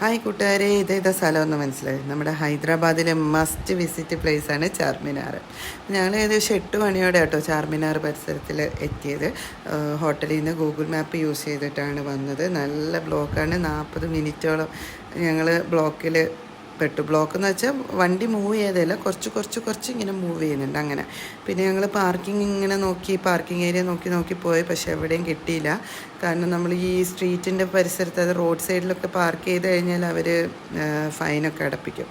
Hi കൂട്ടുകാരെ ഇത് ഇതാ സ്ഥലമൊന്ന് മനസ്സിലായി. നമ്മുടെ ഹൈദരാബാദിലെ മസ്റ്റ് വിസിറ്റ് പ്ലേസ് ആണ് ചാർമിനാർ. ഞങ്ങൾ ഏകദേശം എട്ട് മണിയോടെ കേട്ടോ ചാർമിനാർ പരിസരത്തിൽ എത്തിയത്. ഹോട്ടലിൽ നിന്ന് ഗൂഗിൾ മാപ്പ് യൂസ് ചെയ്തിട്ടാണ് വന്നത്. നല്ല ബ്ലോക്കാണ് നാൽപ്പത് മിനിറ്റോളം ഞങ്ങൾ ബ്ലോക്കിൽ പെട്ടു. ബ്ലോക്ക് എന്ന് വെച്ചാൽ വണ്ടി മൂവ് ചെയ്തതല്ല കുറച്ച് കുറച്ച് കുറച്ച് ഇങ്ങനെ മൂവ് ചെയ്യുന്നുണ്ട് അങ്ങനെ. പിന്നെ ഞങ്ങൾ പാർക്കിംഗ് ഇങ്ങനെ നോക്കി പാർക്കിംഗ് ഏരിയ നോക്കി നോക്കി പോയി പക്ഷേ എവിടെയും കിട്ടിയില്ല. കാരണം നമ്മൾ ഈ സ്ട്രീറ്റിന്റെ പരിസരത്ത് അത് റോഡ് സൈഡിലൊക്കെ പാർക്ക് ചെയ്ത് കഴിഞ്ഞാൽ അവർ ഫൈനൊക്കെ അടപ്പിക്കും.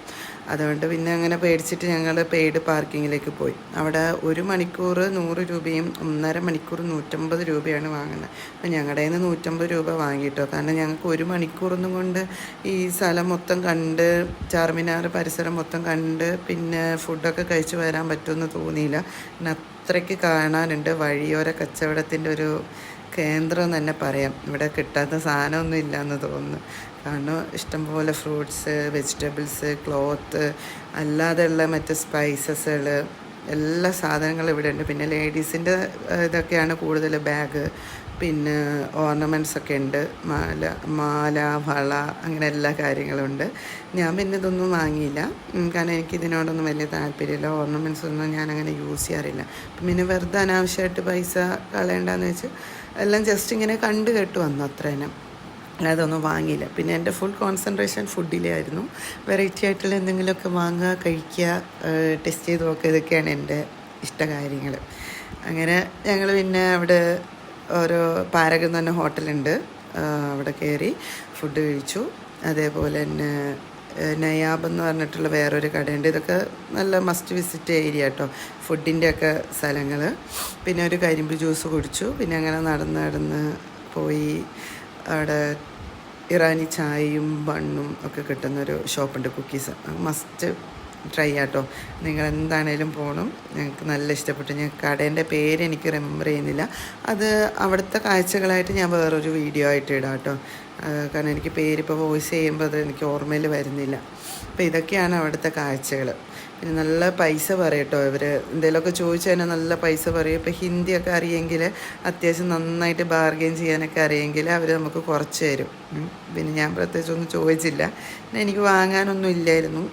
അതുകൊണ്ട് പിന്നെ അങ്ങനെ പേടിച്ചിട്ട് ഞങ്ങൾ പെയ്ഡ് പാർക്കിങ്ങിലേക്ക് പോയി. അവിടെ ഒരു മണിക്കൂർ നൂറ് രൂപയും ഒന്നര മണിക്കൂർ നൂറ്റമ്പത് രൂപയാണ് വാങ്ങുന്നത്. അപ്പം ഞങ്ങളുടെ നിന്ന് നൂറ്റമ്പത് രൂപ വാങ്ങിയിട്ടോ കാരണം ഞങ്ങൾക്ക് ഒരു മണിക്കൂറൊന്നും കൊണ്ട് ഈ സ്ഥലം മൊത്തം കണ്ട് ചാർമിനാർ പരിസരം മൊത്തം കണ്ട് പിന്നെ ഫുഡൊക്കെ കഴിച്ച് വരാൻ പറ്റുമെന്ന് തോന്നിയില്ല. അത്രയ്ക്ക് കാണാനുണ്ട് വഴിയോര കച്ചവടത്തിന്റെ ഒരു കേന്ദ്രം എന്ന് തന്നെ പറയാം. ഇവിടെ കിട്ടാത്ത സാധനമൊന്നും ഇല്ലയെന്ന് തോന്നുന്നു. കാരണം ഇഷ്ടംപോലെ ഫ്രൂട്ട്സ് വെജിറ്റബിൾസ് ക്ലോത്ത് അല്ലാതെയുള്ള മറ്റ് സ്പൈസസുകൾ എല്ലാ സാധനങ്ങളും ഇവിടെ ഉണ്ട് പിന്നെ ലേഡീസിന്റെ ഇതൊക്കെയാണ് കൂടുതൽ ബാഗ് പിന്നെ ഓർണമെന്റ്സ് ഒക്കെ ഉണ്ട്. മാല മാല വള അങ്ങനെ എല്ലാ കാര്യങ്ങളും ഉണ്ട് ഞാൻ പിന്നെ ഇതൊന്നും വാങ്ങിയില്ല. കാരണം എനിക്ക് ഇതിനോടൊന്നും വലിയ താല്പര്യമില്ല. ഓർണമെന്റ്സ് ഒന്നും ഞാൻ അങ്ങനെ യൂസ് ചെയ്യാറില്ല പിന്നെ വെറുതെ അനാവശ്യമായിട്ട് പൈസ കളയണ്ടെന്ന് വെച്ച് എല്ലാം ജസ്റ്റ് ഇങ്ങനെ കണ്ടു കേട്ട് വന്നു അത്ര തന്നെ അതൊന്നും വാങ്ങിയില്ല. പിന്നെ എന്റെ ഫുൾ കോൺസെൻട്രേഷൻ ഫുഡിലായിരുന്നു വെറൈറ്റി ആയിട്ടുള്ള എന്തെങ്കിലുമൊക്കെ വാങ്ങുക കഴിക്കുക ടെസ്റ്റ് ചെയ്ത് നോക്കുക ഇതൊക്കെയാണ് എന്റെ ഇഷ്ടകാര്യങ്ങൾ അങ്ങനെ ഞങ്ങൾ പിന്നെ അവിടെ പാരകൻ എന്ന് പറഞ്ഞ ഹോട്ടലുണ്ട്. അവിടെ കയറി ഫുഡ് കഴിച്ചു. അതേപോലെ തന്നെ നയാബ് എന്ന് പറഞ്ഞിട്ടുള്ള വേറൊരു കടയുണ്ട്. ഇതൊക്കെ നല്ല മസ്റ്റ് വിസിറ്റ് ഏരിയ കേട്ടോ ഫുഡിന്റെ ഒക്കെ സ്ഥലങ്ങൾ പിന്നെ ഒരു കരിമ്പ് ജ്യൂസ് കുടിച്ചു. പിന്നെ അങ്ങനെ നടന്ന് നടന്ന് പോയി അവിടെ ഇറാനി ചായയും ബണ്ണും ഒക്കെ കിട്ടുന്നൊരു ഷോപ്പുണ്ട് കുക്കീസ് മസ്റ്റ് ട്രൈ ആട്ടോ. നിങ്ങൾ എന്താണേലും പോകണം ഞങ്ങൾക്ക് നല്ല ഇഷ്ടപ്പെട്ടു. ഞാൻ കടേന്റെ പേര് എനിക്ക് റിമെമ്പർ ചെയ്യുന്നില്ല. അത് അവിടുത്തെ കാഴ്ചകളായിട്ട് ഞാൻ വേറൊരു വീഡിയോ ആയിട്ട് ഇടാം കേട്ടോ കാരണം എനിക്ക് പേരിപ്പോൾ വോയിസ് ചെയ്യുമ്പോൾ അത് എനിക്ക് ഓർമ്മയിൽ വരുന്നില്ല. അപ്പോൾ ഇതൊക്കെയാണ് അവിടുത്തെ കാഴ്ചകൾ പിന്നെ നല്ല പൈസ പറയും കേട്ടോ ഇവർ എന്തെങ്കിലുമൊക്കെ ചോദിച്ചു കഴിഞ്ഞാൽ നല്ല പൈസ പറയും. ഇപ്പോൾ ഹിന്ദിയൊക്കെ അറിയെങ്കിൽ അത്യാവശ്യം നന്നായിട്ട് ബാർഗെയിൻ ചെയ്യാനൊക്കെ അറിയെങ്കിൽ അവർ നമുക്ക് കുറച്ച് തരും. പിന്നെ ഞാൻ പ്രത്യേകിച്ച് ഒന്നും ചോദിച്ചില്ല. പിന്നെ എനിക്ക് വാങ്ങാനൊന്നും ഇല്ലായിരുന്നു.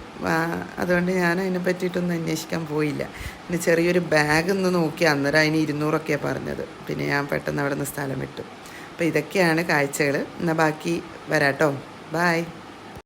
അതുകൊണ്ട് ഞാൻ അതിനെ പറ്റിയിട്ടൊന്നും അന്വേഷിക്കാൻ പോയില്ല. പിന്നെ ചെറിയൊരു ബാഗ് ഒന്ന് നോക്കി. അന്നേരം അതിന് ഇരുന്നൂറൊക്കെയാണ് പറഞ്ഞത്. പിന്നെ ഞാൻ പെട്ടെന്ന് അവിടെ നിന്ന് സ്ഥലം വിട്ടു. അപ്പോൾ ഇതൊക്കെയാണ് കാഴ്ചകൾ. എന്നാൽ ബാക്കി വരാട്ടോ. ബായ്